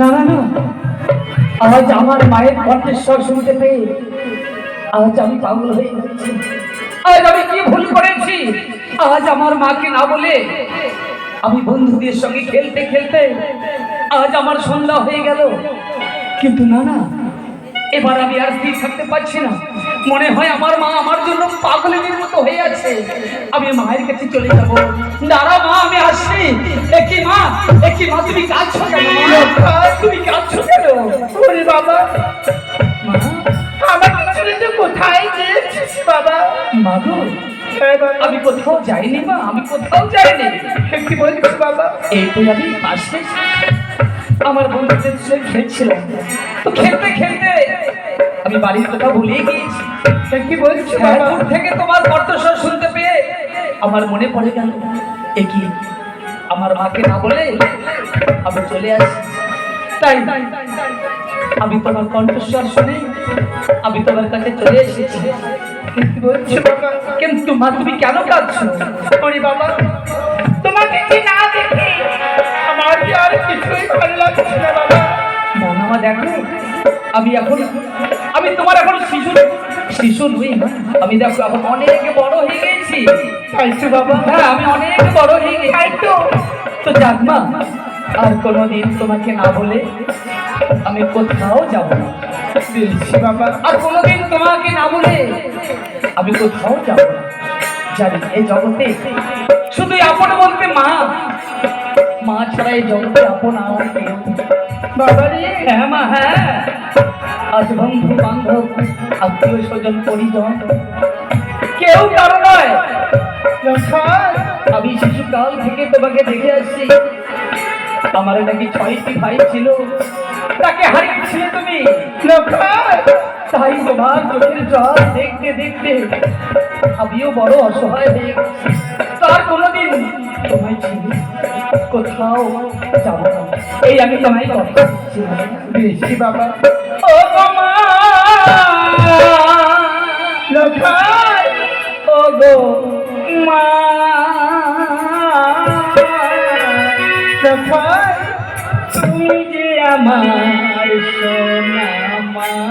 না না না। আজ আমার মায়ের কণ্ঠস্বর শুনতে পেয়ে আজ আমি পাগল হয়ে আজ আমি কি ভুল করেছি? আজ আমার মাকে না বলে আমি বন্ধুদের সঙ্গে খেলতে খেলতে আজ আমার সন্ধ্যা হয়ে গেল। কিন্তু না না, এবার আমি আর স্থির থাকতে পারছি না। মনে হয় আমার মা আমার জন্য পাগলের মতো হয়ে আছে? আমি মায়ের কাছে চলে যাব। দাঁড়া মা আমি আসছি। একই মা একই মা তুমি কাঁদছো কেন? তুমি কাঁদছো কেন? ওরে বাবা। আমাকে ছেড়ে তুই কোথায় গিয়েছিস বাবা। মা গো, হ্যাঁ আমি কোথাও যাইনি মা আমি কোথাও যাইনি। কি বলছিস বাবা? এই তো আমি পাশে। আমার বন্ধুদের সঙ্গে খেলছিলাম। তো খেলতে খেলতে আমি বাড়ির কথা ভুলিয়ে গিয়েছি। কি বলছিস হ্যাঁ, দূর থেকে তোমার কণ্ঠস্বর শুনতে পেয়ে আমার মনে পড়ে গেল এ কি আমার মাকে না বলে আমি চলে আসি। তাই আমি তোমার কণ্ঠস্বর শুনে আমি তোমার কাছে চলে এসেছি। কিন্তু মা তুমি কেন কাঁদছো? বাবা তোমাকে কি না দেখি? আমার কি আর কিছুই ভালো লাগছে না বাবা। মা দেখো আমি এখন শিশু নই আমি দেখো এখন অনেক বড় হয়ে গেছি। বাবা হ্যাঁ আমি অনেক বড় হয়ে গেছি। তো তো যাক মা আর কোনোদিন তোমাকে না বলে আমি কোথাও যাব না। বাবা। আর কোনোদিন তোমাকে না বলে আমি কোথাও যাব না। জানি এই জগতে শুধু আপন বলতে মা। মা ছাড়া এই জগতে আপন আমার বাবা রে। হ্যাঁ মা হ্যাঁ। আজ বন্ধু বান্ধব আত্মীয় স্বজন পরিজন। কেউ কারও নয়। আমি শিশুকাল থেকে তোমাকে দেখে আসছি। আমার নাকি ছয়টি ভাই ছিল? তাকে হারিয়েছিলে তুমি? তাই তোমার চোখের জল দেখতে দেখতে আমিও বড় অসহায় হয়ে তার কোনোদিন তোমায় ছিল কোথাও যাব না। এই আমি তোমায় বেশি বাবা। ও গো মা। তুমি যে আমার সোনা মা।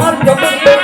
তোমার যতদিন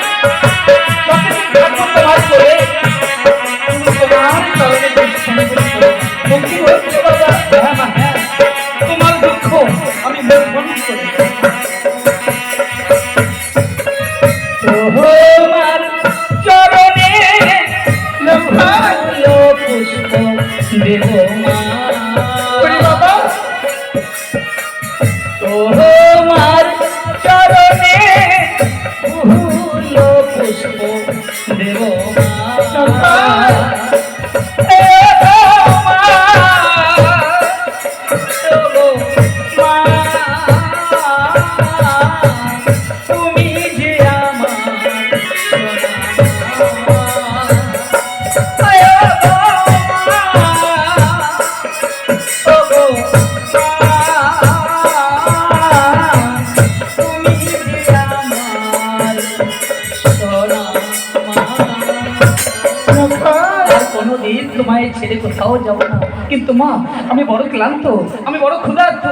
কোথাও যাব না। কিন্তু মা আমি বড় ক্লান্ত আমি বড় ক্ষুধার্ত।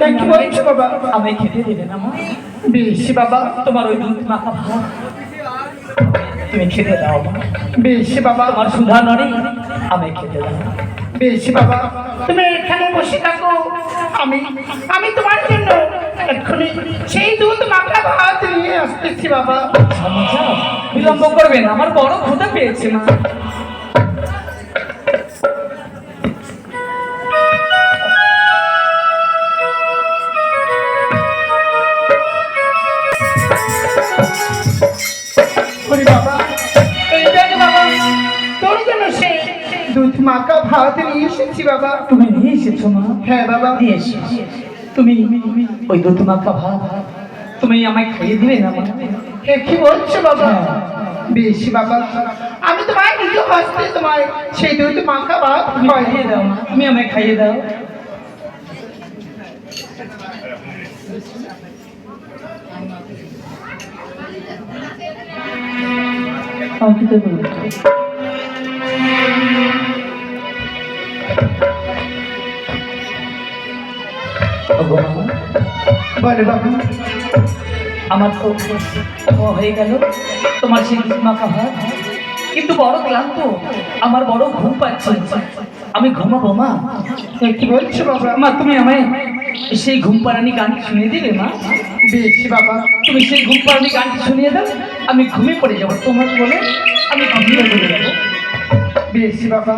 তাই কি বলছো বাবা? আমায় খেতে দেবে না মা। বেশ বাবা তোমার ওই দুধ মাখা ভাত তুমি খেতে দাও মা। বেশ বাবা। তোমার সুধা নরে আমায় খেতে দাও। বেশ বাবা। তুমি এখানে বসে থাকো। আমি আমি তোমার জন্য এক্ষুনি সেই দুধ মাখা ভাত নিয়ে আসতেছি বাবা। আচ্ছা। বিলম্ব করবেন আমার বড় ক্ষুধা পেয়েছে মা। দুধ মাখা ভাত নিয়ে এসেছি বাবা। তুমি নিয়ে এসেছ মা। হ্যাঁ বাবা। নিয়ে এসো তুমি ওই দুধ মাখা ভাত তুমি আমায় খাইয়ে দিবে না মা? এ কি বলছো বাবা? বেশ বাবা। আমি তোমায় নিজে হস্তে তোমায় সেই দুধ মাখা ভাত খাইয়ে দাও তুমি আমায় খাইয়ে দাও। আমাকে আমার তো হয়ে গেল। তোমার সেই মাখা ভাত কিন্তু বড় ক্লান্ত, আমার বড় ঘুম পাচ্ছে। আমি ঘুমাবো, মা। কি বলছো বাবা? মা, তুমি আমায় সেই ঘুম পাড়ানি গানটি শুনিয়ে দিবে মা? বেশ বাবা, তুমি সেই ঘুম পাড়ানি গানটি শুনিয়ে দাও। আমি ঘুমিয়ে পড়ে যাব। তোমার বলে আমি ঘুমিয়ে পড়ে যাব। বেশ বাবা।